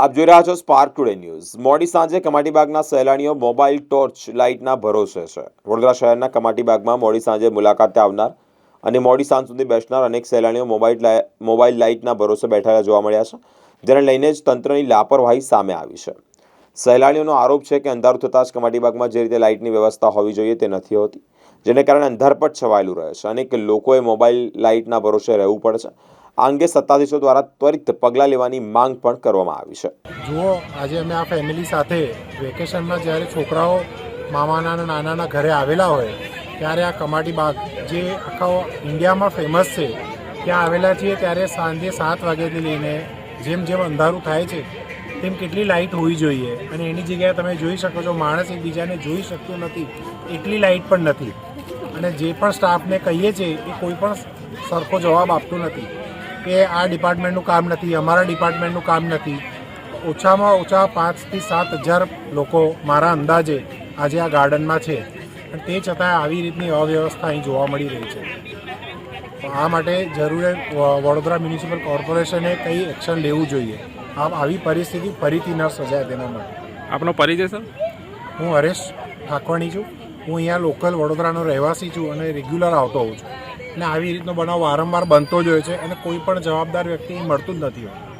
આપ જોઈ રહ્યા છો સ્પાર્ક ટુડે ન્યૂઝ મોડી સાંજે કમાટીબાગના સહેલાણીઓ મોબાઈલ ટોર્ચ લાઇટના ભરોસે છે. વડોદરા શહેરના કમાટીબાગમાં મોડી સાંજે મુલાકાતે આવનાર અને મોડી સાંજ સુધી બેસનાર અનેક સહેલાણીઓ મોબાઈલ મોબાઈલ લાઇટના ભરોસે બેઠેલા જોવા મળ્યા છે. જેને લઈને જ તંત્રની લાપરવાહી સામે આવી છે. સહેલાણીઓનો આરોપ છે કે અંધારું થતાં જ કમાટીબાગમાં જે રીતે લાઇટની વ્યવસ્થા હોવી જોઈએ તે નથી હોતી, જેને કારણે અંધારપટ છવાયેલું રહે છે. અનેક લોકોએ મોબાઈલ લાઇટના ભરોસે રહેવું પડે છે. આ અંગે સત્તાધીશો દ્વારા ત્વરિત પગલાં લેવાની માંગ પણ કરવામાં આવી છે. જુઓ, આજે અમે આ ફેમિલી સાથે વેકેશનમાં જ્યારે છોકરાઓ મામાના નાનાના ઘરે આવેલા હોય, ત્યારે આ કમાટી બાગ જે આખા ઇન્ડિયામાં ફેમસ છે, ત્યાં આવેલા છીએ ત્યારે સાંજે સાત વાગ્યાથી લઈને જેમ જેમ અંધારું થાય છે, તેમ કેટલી લાઇટ હોવી જોઈએ અને એની જગ્યાએ તમે જોઈ શકો છો, માણસ એકબીજાને જોઈ શકતો નથી, એટલી લાઇટ પણ નથી. અને જે પણ સ્ટાફને કહીએ છીએ, એ કોઈ પણ સરખો જવાબ આપતો નથી. કે આ ડિપાર્ટમેન્ટનું કામ નથી અમારા ડિપાર્ટમેન્ટનું કામ નથી. ઓછામાં ઓછા પાંચથી સાત હજાર લોકો મારા અંદાજે આજે આ ગાર્ડનમાં છે. અને તે છતાં આવી રીતની અવ્યવસ્થા અહીં જોવા મળી રહી છે. આ માટે જરૂર વડોદરા મ્યુનિસિપલ કોર્પોરેશને કંઈ એક્શન લેવું જોઈએ. આમ આવી પરિસ્થિતિ ફરીથી ન સજાય તેના માટે. આપનો પરિચય સર? હું હરેશ ઠાકવાણી છું. હું અહીંયા લોકલ વડોદરાનો રહેવાસી છું અને રેગ્યુલર આવતો હોઉં છું. અને આવી રીતનો બનાવ વારંવાર બનતો જ હોય છે અને કોઈ પણ જવાબદાર વ્યક્તિ મળતું જ નથી હોતું